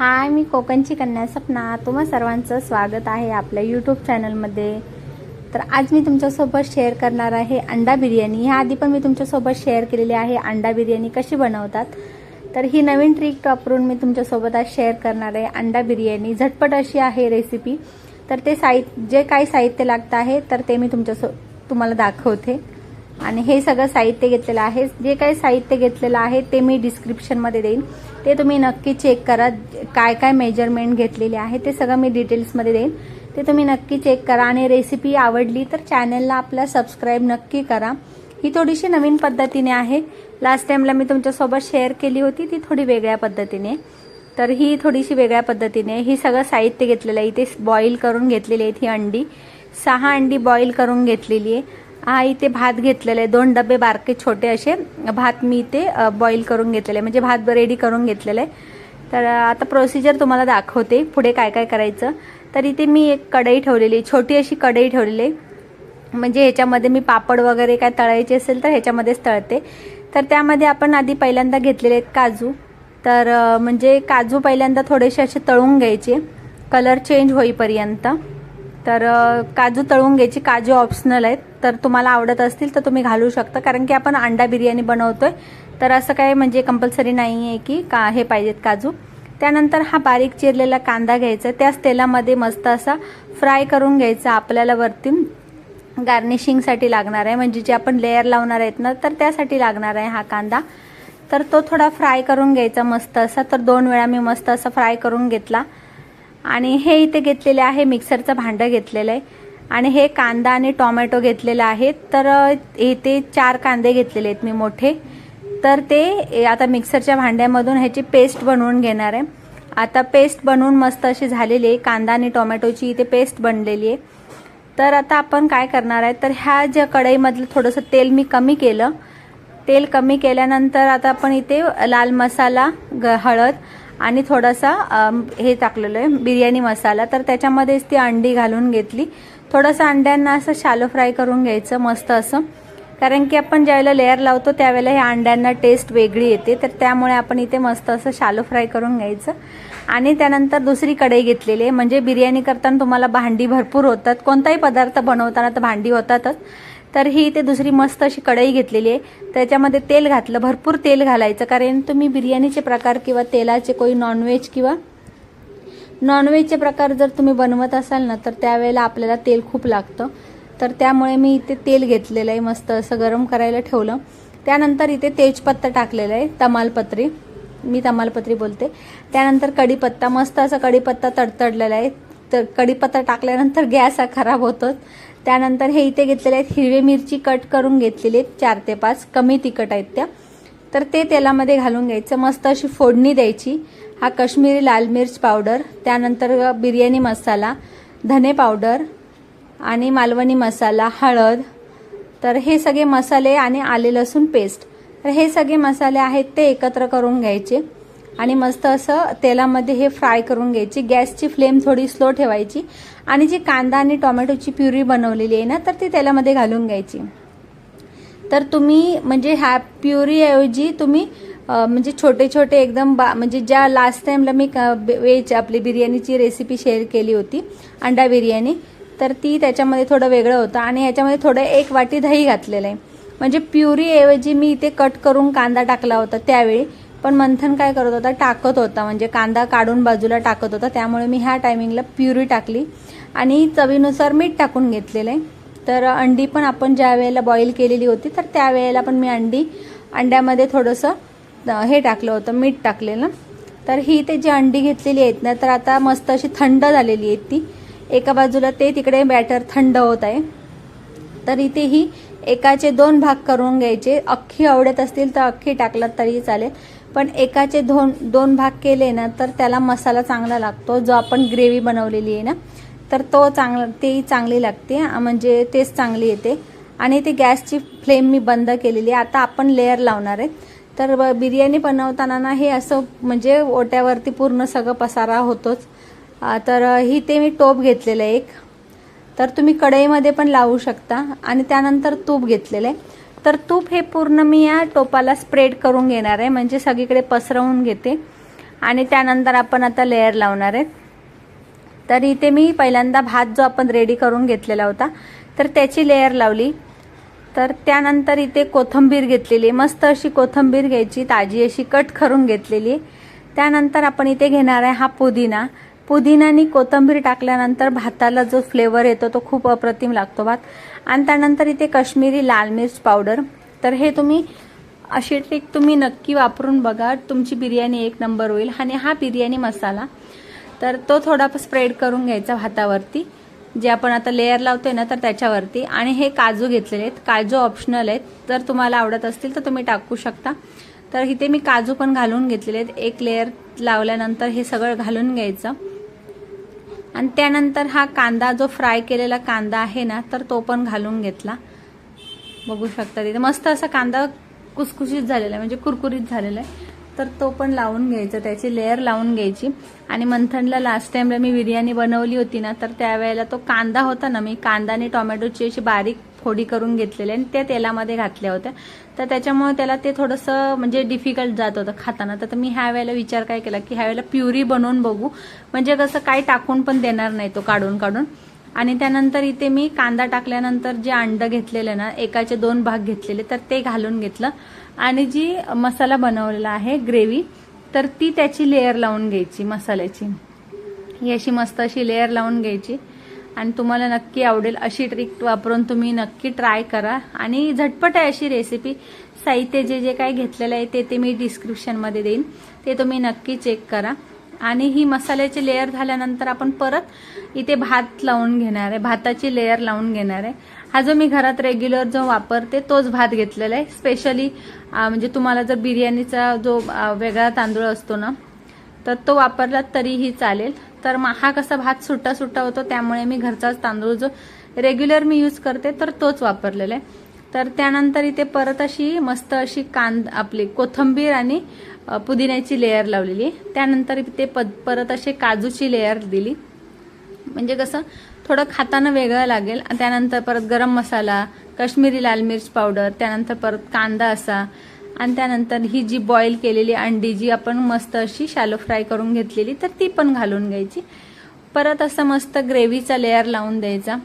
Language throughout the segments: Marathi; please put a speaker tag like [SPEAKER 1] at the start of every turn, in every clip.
[SPEAKER 1] हाय मी कोकणची कन्या सपना. तुम्हा सर्वांचं स्वागत आहे आपल्या यूट्यूब चॅनलमध्ये तर आज मी तुमच्यासोबत शेअर करणार आहे अंडा बिर्याणी. ह्या आधी पण मी तुमच्यासोबत शेअर केलेली आहे अंडा बिर्याणी कशी बनवतात. तर ही नवीन ट्रिक वापरून मी तुमच्यासोबत आज शेअर करणार आहे अंडा बिर्याणी. झटपट अशी आहे रेसिपी तर ते साहित्य जे काही साहित्य लागतं आहे तर ते मी तुमच्यासो तुम्हाला दाखवते. आणि हे सगळं साहित्य घेतलेलं आहे. जे काही साहित्य घेतलेलं आहे ते मी डिस्क्रिप्शनमध्ये देईन. ते तुम्ही नक्की चेक करा. काय काय मेजरमेंट घेतलेले आहे ते सगळं मी डिटेल्समध्ये देईन. ते तुम्ही नक्की चेक करा. आणि रेसिपी आवडली तर चॅनलला आपल्या सबस्क्राईब नक्की करा. ही थोडीशी नवीन पद्धतीने आहे. लास्ट टाईमला मी तुमच्यासोबत शेअर केली होती ती थोडी वेगळ्या पद्धतीने. तर ही थोडीशी वेगळ्या पद्धतीने. ही सगळं साहित्य घेतलेलं आहे. इथे बॉईल करून घेतलेली आहेत ही अंडी. सहा अंडी बॉईल करून घेतलेली आहे. हा इथे भात घेतलेला आहे. दोन डबे बारके छोटे असे. भात मी इथे बॉईल करून घेतलेले. आहे म्हणजे भात रेडी करून घेतलेला. आहे तर आता प्रोसिजर तुम्हाला दाखवते. पुढे काय काय करायचं. तर इथे मी एक कढई ठेवलेली छोटी अशी कढई ठेवलेली आहे. म्हणजे ह्याच्यामध्ये मी पापड वगैरे काय तळायचे असेल तर ह्याच्यामध्येच तळते. तर त्यामध्ये आपण आधी पहिल्यांदा घेतलेले आहेत काजू. तर म्हणजे काजू पहिल्यांदा थोडेसे असे तळून घ्यायचे. कलर चेंज होईपर्यंत. तर काजू तळून घ्यायची काजू ऑप्शनल आहेत. तर तुम्हाला आवडत असतील तर तुम्ही घालू शकता. कारण की आपण अंडा बिर्याणी बनवतोय. तर असं काय म्हणजे कंपल्सरी नाही आहे की का हे पाहिजेत काजू. त्यानंतर हा बारीक चिरलेला कांदा घ्यायचा त्याच तेलामध्ये मस्त असा फ्राय करून घ्यायचा आपल्याला वरती. गार्निशिंगसाठी लागणार आहे. म्हणजे जे आपण लेअर लावणार आहेत ना तर त्यासाठी लागणार आहे हा कांदा. तर तो थोडा फ्राय करून घ्यायचा मस्त असा. तर दोन वेळा मी मस्त असा फ्राय करून घेतला. आणि हे इथे घेतलेले आहे मिक्सरचं भांडं घेतलेलं आहे. आणि हे कांदा आणि टोमॅटो घेतलेला आहे तर इथे चार कांदे घेतलेले आहेत मी मोठे. तर ते आता मिक्सरच्या भांड्यामधून ह्याची पेस्ट बनवून घेणार आहे. आता पेस्ट बनवून मस्त अशी झालेली आहे. कांदा आणि टोमॅटोची इथे पेस्ट बनलेली आहे. तर आता आपण काय करणार आहे? तर ह्या ज्या कढईमधलं थोडंसं तेल मी कमी केलं. तेल कमी केल्यानंतर आता आपण इथे लाल मसाला ग हळद आणि थोडासा हे टाकलेलं आहे बिर्याणी मसाला. तर त्याच्यामध्येच ती अंडी घालून घेतली. थोडंसं अंड्यांना असं शालो फ्राय करून घ्यायचं मस्त असं. कारण की आपण ज्यावेळेला लेअर लावतो त्यावेळेला ह्या अंड्यांना टेस्ट वेगळी येते. तर त्यामुळे आपण इथे मस्त असं शालो फ्राय करून घ्यायचं. आणि त्यानंतर दुसरी कढई घेतलेली आहे. म्हणजे बिर्याणी करताना तुम्हाला भांडी भरपूर होतात. कोणताही पदार्थ बनवताना तर भांडी होतातच. तर ही इथे दुसरी मस्त अशी कढई घेतलेली आहे. त्याच्यामध्ये तेल घातलं भरपूर तेल घालायचं. कारण तुम्ही बिर्याणीचे प्रकार किंवा तेलाचे कोई नॉनव्हेज किंवा नॉनव्हेजचे प्रकार जर तुम्ही बनवत असाल ना तर त्यावेळेला आपल्याला तेल खूप लागतं. तर त्यामुळे मी इथे तेल घेतलेलं आहे मस्त असं गरम करायला ठेवलं. त्यानंतर इथे तेजपत्ता टाकलेलं आहे तमालपत्री. मी तमालपत्री बोलते. त्यानंतर कढीपत्ता मस्त असा कढीपत्ता तडतडलेला आहे. तर कढीपत्ता टाकल्यानंतर गॅस हा खराब होतो त्यानंतर हे इथे घेतलेले आहेत. हिरवे मिरची कट करून घेतलेली आहेत. चार ते पाच. कमी तिखट आहेत त्या. तर ते तेलामध्ये घालून घ्यायचं. मस्त अशी फोडणी द्यायची. हा कश्मीरी लाल मिर्च पावडर. त्यानंतर बिर्याणी मसाला धने पावडर आणि मालवणी मसाला हळद. तर हे सगळे मसाले आणि आले लसूण पेस्ट तर हे सगळे मसाले आहेत ते एकत्र करून घ्यायचे. आणि मस्त असं तेलामध्ये हे फ्राय करून घ्यायची. गॅसची फ्लेम थोडी स्लो ठेवायची. आणि जी कांदा आणि टोमॅटोची प्युरी बनवलेली आहे ना तर ती तेलामध्ये घालून घ्यायची. तर तुम्ही म्हणजे ह्या प्युरीऐवजी तुम्ही म्हणजे छोटे छोटे एकदम बा म्हणजे ज्या लास्ट टाईमला मी वेज आपली बिर्याणीची रेसिपी शेअर केली होती अंडा बिर्याणी तर ती त्याच्यामध्ये थोडं वेगळं होतं आणि ह्याच्यामध्ये थोडं एक वाटी दही घातलेलं आहे. म्हणजे प्युरीऐवजी मी इथे कट करून कांदा टाकला होता त्यावेळी. पण मंथन काय करत होता? टाकत होता. म्हणजे कांदा काढून बाजूला टाकत होता. त्यामुळे मी ह्या टायमिंगला प्युरी टाकली. आणि चवीनुसार मीठ टाकून घेतलेलं. आहे तर अंडी पण आपण ज्या वेळेला बॉईल केलेली होती तर त्यावेळेला पण मी अंडी अंड्यामध्ये थोडंसं हे टाकलं होतं मीठ टाकलेलं. तर ही ते जी अंडी घेतलेली आहेत ना तर आता मस्त अशी थंड झालेली आहेत ती. एका बाजूला ते तिकडे बॅटर थंड होत आहे. तर इथे ही एकाचे दोन भाग करून घ्यायचे. अख्खी आवडत असतील तर अख्खी टाकलात तरी चालेल. पण एकाचे दोन दोन भाग केले ना तर त्याला मसाला चांगला लागतो. जो आपण ग्रेव्ही बनवलेली आहे ना तर तो चांगला तेही चांगली लागते. म्हणजे तेच चांगली येते. आणि ती गॅसची फ्लेम मी बंद केलेली आहे. आता आपण लेअर लावणार आहे. तर बिर्याणी बनवताना ना हे असं म्हणजे ओट्यावरती पूर्ण सगळं पसारा होतोच. तर ही ते मी टोप घेतलेलं आहे एक. तर तुम्ही कढईमध्ये पण लावू शकता. आणि त्यानंतर तूप घेतलेलं आहे. तर तूप हे पूर्ण मी या टोपाला स्प्रेड करून घेणार आहे. म्हणजे सगळीकडे पसरवून घेते. आणि त्यानंतर आपण आता लेअर लावणार आहे. तर इथे मी पहिल्यांदा भात जो आपण रेडी करून घेतलेला होता तर त्याची लेअर लावली. तर त्यानंतर इथे कोथंबीर घेतलेली आहे. मस्त अशी कोथंबीर घ्यायची ताजी अशी कट करून घेतलेली आहे. त्यानंतर आपण इथे घेणार आहे हा पुदिना. पुदिना आणि कोथंबीर टाकल्यानंतर भाताला जो फ्लेवर येतो तो खूप अप्रतिम लागतो भात. आणि त्यानंतर इथे कश्मीरी लाल मिर्च पावडर तर हे तुम्ही अशी ट्रिक तुम्ही नक्की वापरून बघा. तुमची बिर्याणी एक नंबर होईल. आणि हा बिर्याणी मसाला तर तो थोडा स्प्रेड करून घ्यायचा भातावरती. जे आपण आता लेअर लावतोय ना तर त्याच्यावरती. आणि हे काजू घेतलेले आहेत. काजू ऑप्शनल आहेत. जर तुम्हाला आवडत असतील तर तुम्ही टाकू शकता. तर इथे मी काजू पण घालून घेतलेले आहेत. एक लेअर लावल्यानंतर हे सगळं घालून घ्यायचं. आणि त्यानंतर हा कांदा जो फ्राय केलेला कांदा आहे ना तर तो पण घालून घेतला. बघू शकता तिथे. मस्त असा कांदा कुसकुशीत झालेला आहे म्हणजे कुरकुरीत झालेला आहे. तर तो पण लावून घ्यायचा त्याची लेअर लावून घ्यायची. आणि मंथनला लास्ट टाइमला मी बिर्याणी बनवली होती ना तर त्यावेळेला तो कांदा होता ना मी कांदा आणि टोमॅटोची अशी बारीक फोडी करून घेतलेले आणि त्या तेलामध्ये घातल्या होत्या. तर त्याच्यामुळे त्याला ते थोडंसं म्हणजे डिफिकल्ट जात होतं खाताना. तर मी ह्या वेळेला विचार काय केला की ह्या वेळेला प्युरी बनवून बघू. म्हणजे कसं काय टाकून पण देणार नाही तो काढून काढून. आणि त्यानंतर इथे मी कांदा टाकल्यानंतर जे अंड घेतलेलं ना एकाचे दोन भाग घेतलेले तर ते घालून घेतलं. आणि जी मसाला बनवलेला आहे ग्रेव्ही तर ती त्याची लेअर लावून घ्यायची मसाल्याची. ही अशी मस्त अशी लेअर लावून घ्यायची. आणि तुम्हाला नक्की आवडेल अशी ट्रिक वापरून तुम्ही नक्की ट्राय करा. आणि झटपट आहे अशी रेसिपी साहित्य जे जे काय घेतलेलं आहे ते ते मी डिस्क्रिप्शनमध्ये देईन. ते तुम्ही नक्की चेक करा. आणि ही मसाल्याची लेअर झाल्यानंतर आपण परत इथे भात लावून घेणार आहे. भाताची लेअर लावून घेणार आहे. हा जो मी घरात रेग्युलर जो वापरते तोच भात घेतलेला आहे. स्पेशली म्हणजे तुम्हाला जर बिर्याणीचा जो वेगळा तांदूळ असतो ना तर तो वापरला तरीही चालेल. तर मग हा कसा भात सुट्टा सुट्टा होतो त्यामुळे मी घरचाच तांदूळ जो रेग्युलर मी यूज करते तर तोच वापरलेला आहे. तर त्यानंतर इथे परत अशी मस्त अशी कांद आपली कोथंबीर आणि पुदिन्याची लेअर लावलेली त्यानंतर इथे परत असे काजूची लेअर दिली. म्हणजे कसं थोडं खाताना वेगळं लागेल. त्यानंतर परत गरम मसाला काश्मीरी लाल मिर्च पावडर त्यानंतर परत कांदा असा आणि त्यानंतर ही जी बॉईल केलेली अंडी जी आपण मस्त अशी शॅलो फ्राय करून घेतलेली तर ती पण घालून घ्यायची. परत असं मस्त ग्रेव्हीचा लेअर लावून द्यायचा.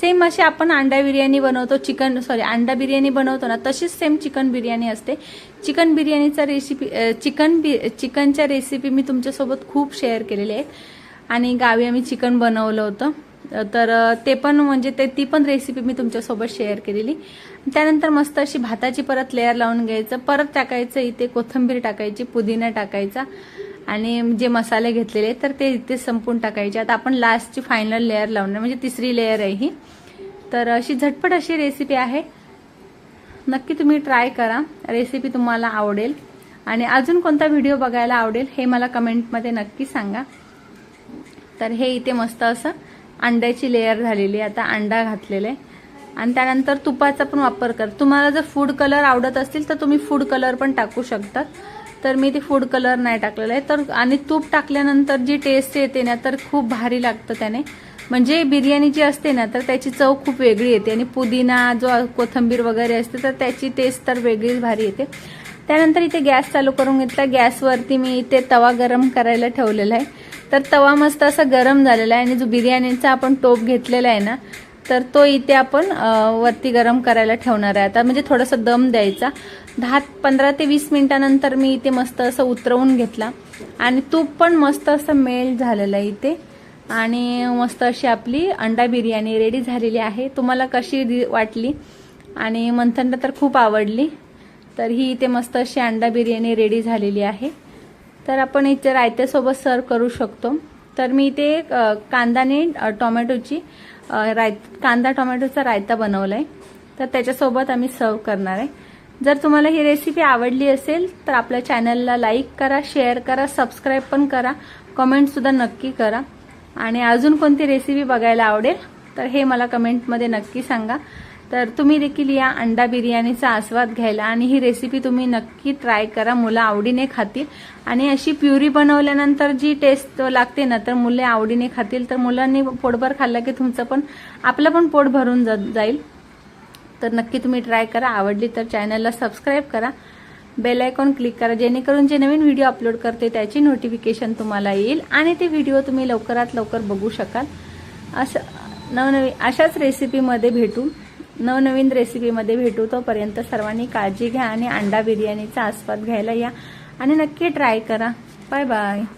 [SPEAKER 1] सेम अशी आपण अंडा बिर्याणी बनवतो चिकन सॉरी अंडा बिर्याणी बनवतो ना तशीच सेम चिकन बिर्याणी असते. चिकन बिर्याणीचा रेसिपी चिकन बि चिकनच्या रेसिपी मी तुमच्यासोबत खूप शेअर केलेल्या आहेत. आणि गावी आम्ही चिकन बनवलं होतं. तर ते पण म्हणजे ते ती पण रेसिपी मी तुमच्यासोबत शेअर केलेली. त्यानंतर मस्त अशी भाताची परत लेअर लावून घ्यायचं. परत टाकायचं इथे कोथिंबीर टाकायची पुदिना टाकायचा आणि जे मसाले घेतलेले तर ते इथे संपून टाकायचे. आता आपण लास्टची फायनल लेअर लावणार म्हणजे तिसरी लेअर आहे ही. तर अशी झटपट अशी रेसिपी आहे. नक्की तुम्ही ट्राय करा. रेसिपी तुम्हाला आवडेल. आणि अजून कोणता व्हिडिओ बघायला आवडेल हे मला कमेंटमध्ये नक्की सांगा. तर हे इथे मस्त असं अंड्याची लेअर झालेली आहे. आता अंडा घातलेला. आहे आणि त्यानंतर तुपाचा पण वापर कर. तुम्हाला जर फूड कलर आवडत असतील तर तुम्ही फूड कलर पण टाकू शकतात. तर मी ते फूड कलर नाही टाकलेलं आहे. तर आणि तूप टाकल्यानंतर जी टेस्ट येते ना तर खूप भारी लागतं त्याने. म्हणजे बिर्याणी जी असते ना तर त्याची चव खूप वेगळी येते. आणि पुदिना जो कोथंबीर वगैरे असते तर त्याची टेस्ट तर वेगळीच भारी येते. त्यानंतर इथे गॅस चालू करून घेतला. गॅसवरती मी इथे तवा गरम करायला ठेवलेला आहे. तर तवा मस्त असा गरम झालेला आहे आणि जो बिर्याणीचा आपण टोप घेतलेला आहे ना तर तो इथे आपण वरती गरम करायला ठेवणार आहे. आता म्हणजे थोडासा दम द्यायचा. दहा पंधरा ते वीस मिनिटानंतर मी इथे मस्त असं उतरवून घेतला. आणि तूप पण मस्त असं मेल्ट झालेलं आहे इथे. आणि मस्त अशी आपली अंडा बिर्याणी रेडी झालेली आहे. तुम्हाला कशी वाटली? आणि मंथनला तर खूप आवडली. तर ही इथे मस्त अशी अंडा बिर्याणी रेडी झालेली आहे. तर आपण इथे रायत्यासोबत सर्व करू शकतो. तर मी इथे कांदाने टोमॅटोची राय कांदा टोमॅटोचा रायता बनवला आहे तर त्याच्यासोबत आम्ही सर्व करणार आहे. जर तुम्हाला ही रेसिपी आवडली असेल तर आपल्या चॅनलला लाईक करा शेअर करा सबस्क्राईब पण करा कमेंटसुद्धा नक्की करा. आणि अजून कोणती रेसिपी बघायला आवडेल तर हे मला कमेंटमध्ये नक्की सांगा. तर तुम्ही देखील या अंडा बिर्याणीचा आस्वाद घ्यायला आणि ही रेसिपी तुम्ही नक्की ट्राय करा. मुलं आवडीने खातील. आणि अशी प्युरी बनवल्यानंतर जी टेस्ट लागते ना तर मुले आवडीने खातील. तर मुलांनी पोटभर खाल्लं की तुमचं पण आपलं पण पोट भरून जा- जाईल. तर नक्की तुम्ही ट्राय करा. आवडली तर चॅनलला सबस्क्राईब करा. बेल आयकॉन क्लिक करा. जेणेकरून जे नवीन व्हिडिओ अपलोड करते त्याची नोटिफिकेशन तुम्हाला येईल. आणि ते व्हिडिओ तुम्ही लवकरात लवकर बघू शकाल. असं नवनवी अशाच रेसिपीमध्ये भेटू. नवनवीन रेसिपीमध्ये भेटू. तोपर्यंत सर्वांनी काळजी घ्या आणि अंडा बिर्याणीचा आस्वाद घ्यायला या. आणि नक्की ट्राय करा. Bye bye.